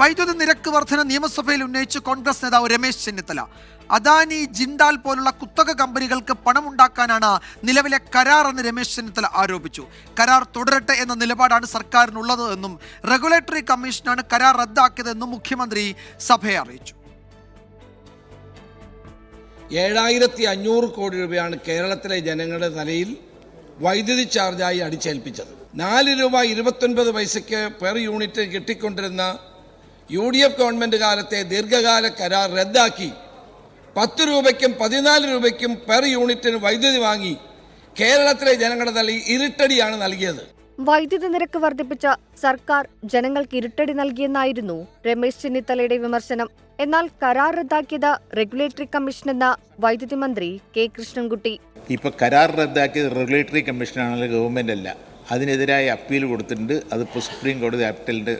വൈദ്യുതി നിരക്ക് വർധന നിയമസഭയിൽ ഉന്നയിച്ച് കോൺഗ്രസ് നേതാവ് രമേശ് ചെന്നിത്തല. അദാനി ജിൻഡാൽ പോലുള്ള കുത്തക കമ്പനികൾക്ക് പണം ഉണ്ടാക്കാനാണ് നിലവിലെ കരാർ എന്ന് രമേശ് ചെന്നിത്തല ആരോപിച്ചു. കരാർ തുടരട്ടെ എന്ന നിലപാടാണ് സർക്കാരിനുള്ളത് എന്നും റെഗുലേറ്ററി കമ്മീഷനാണ് കരാർ റദ്ദാക്കിയതെന്നും മുഖ്യമന്ത്രി സഭയെ അറിയിച്ചു. ഏഴായിരത്തി അഞ്ഞൂറ് കോടി രൂപയാണ് കേരളത്തിലെ ജനങ്ങളുടെ തലയിൽ വൈദ്യുതി ചാർജായി അടിച്ചേൽപ്പിച്ചത്. നാല് രൂപ ഇരുപത്തൊൻപത് പൈസയ്ക്ക് പെർ യൂണിറ്റ് കിട്ടിക്കൊണ്ടിരുന്ന യു ഡി എഫ് ഗവൺമെന്റ് കാലത്തെ ദീർഘകാല കരാർ റദ്ദാക്കി. പത്ത് രൂപയ്ക്കും പതിനാല് രൂപയ്ക്കും പെർ യൂണിറ്റിന് വൈദ്യുതി വാങ്ങി കേരളത്തിലെ ജനങ്ങളുടെ തലയിൽ ഇരുട്ടടിയാണ് നൽകിയത്. വൈദ്യുതി നിരക്ക് വർദ്ധിപ്പിച്ച സർക്കാർ ജനങ്ങൾക്ക് ഇരുട്ടടി നൽകിയെന്നായിരുന്നു രമേശ് ചെന്നിത്തലയുടെ വിമർശനം. എന്നാൽ കരാർ റദ്ദാക്കിയത് റെഗുലേറ്ററി കമ്മീഷൻ എന്ന വൈദ്യുതി മന്ത്രി കെ കൃഷ്ണൻകുട്ടി. ഇപ്പൊ കരാർ റദ്ദാക്കിയത് റെഗുലേറ്ററി കമ്മീഷനാണല്ലോ ഗവൺമെന്റ് അല്ല. അതിനെതിരായ അപ്പീൽ കൊടുത്തിട്ടുണ്ട്. അത് സുപ്രീം കോടതി അപ്പീലിന്റെ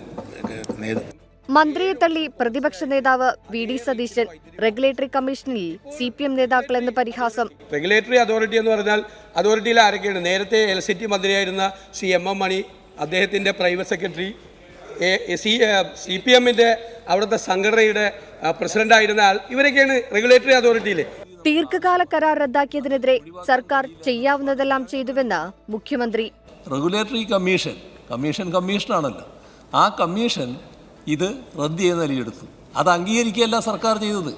നേതൃത്വം മന്ത്രിയെ തള്ളി പ്രതിപക്ഷ നേതാവ് വി ഡി സതീശൻ റെഗുലേറ്ററി കമ്മീഷനിൽ സി പി എം നേതാക്കൾ എന്ന് പരിഹാസം. റെഗുലേറ്ററി അതോറിറ്റി എന്ന് പറഞ്ഞാൽ അതോറിറ്റിയിൽ ആരൊക്കെയാണ്? നേരത്തെ എൽ സി ടി മന്ത്രിയായിരുന്ന ശ്രീ എം എം മണി അദ്ദേഹത്തിന്റെ private secretary C C P എമ്മിന്റെ അവിടുത്തെ സംഘടനയുടെ പ്രസിഡന്റായിരുന്ന ആൾ. ഇവരൊക്കെയാണ് റെഗുലേറ്ററി അതോറിറ്റിയിലെ. ദീർഘകാല കരാർ റദ്ദാക്കിയതിനെതിരെ സർക്കാർ ചെയ്യാവുന്നതെല്ലാം ചെയ്തുവെന്ന് മുഖ്യമന്ത്രി. റെഗുലേറ്ററി കമ്മീഷൻ കമ്മീഷൻ കമ്മീഷനാണല്ലോ ആ കമ്മീഷൻ ഇത് റദ്ദ് ചെയ്ത് നിലയെടുത്തു അത് അംഗീകരിക്കുകയല്ല സർക്കാർ ചെയ്തത്.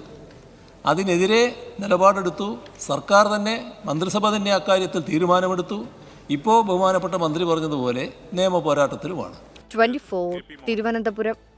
അതിനെതിരെ നിലപാടെടുത്തു. സർക്കാർ തന്നെ മന്ത്രിസഭ തന്നെ അക്കാര്യത്തിൽ തീരുമാനമെടുത്തു. ഇപ്പോൾ ബഹുമാനപ്പെട്ട മന്ത്രി പറഞ്ഞതുപോലെ നിയമ പോരാട്ടത്തിലുമാണ്. Twenty four Thiruvananthapuram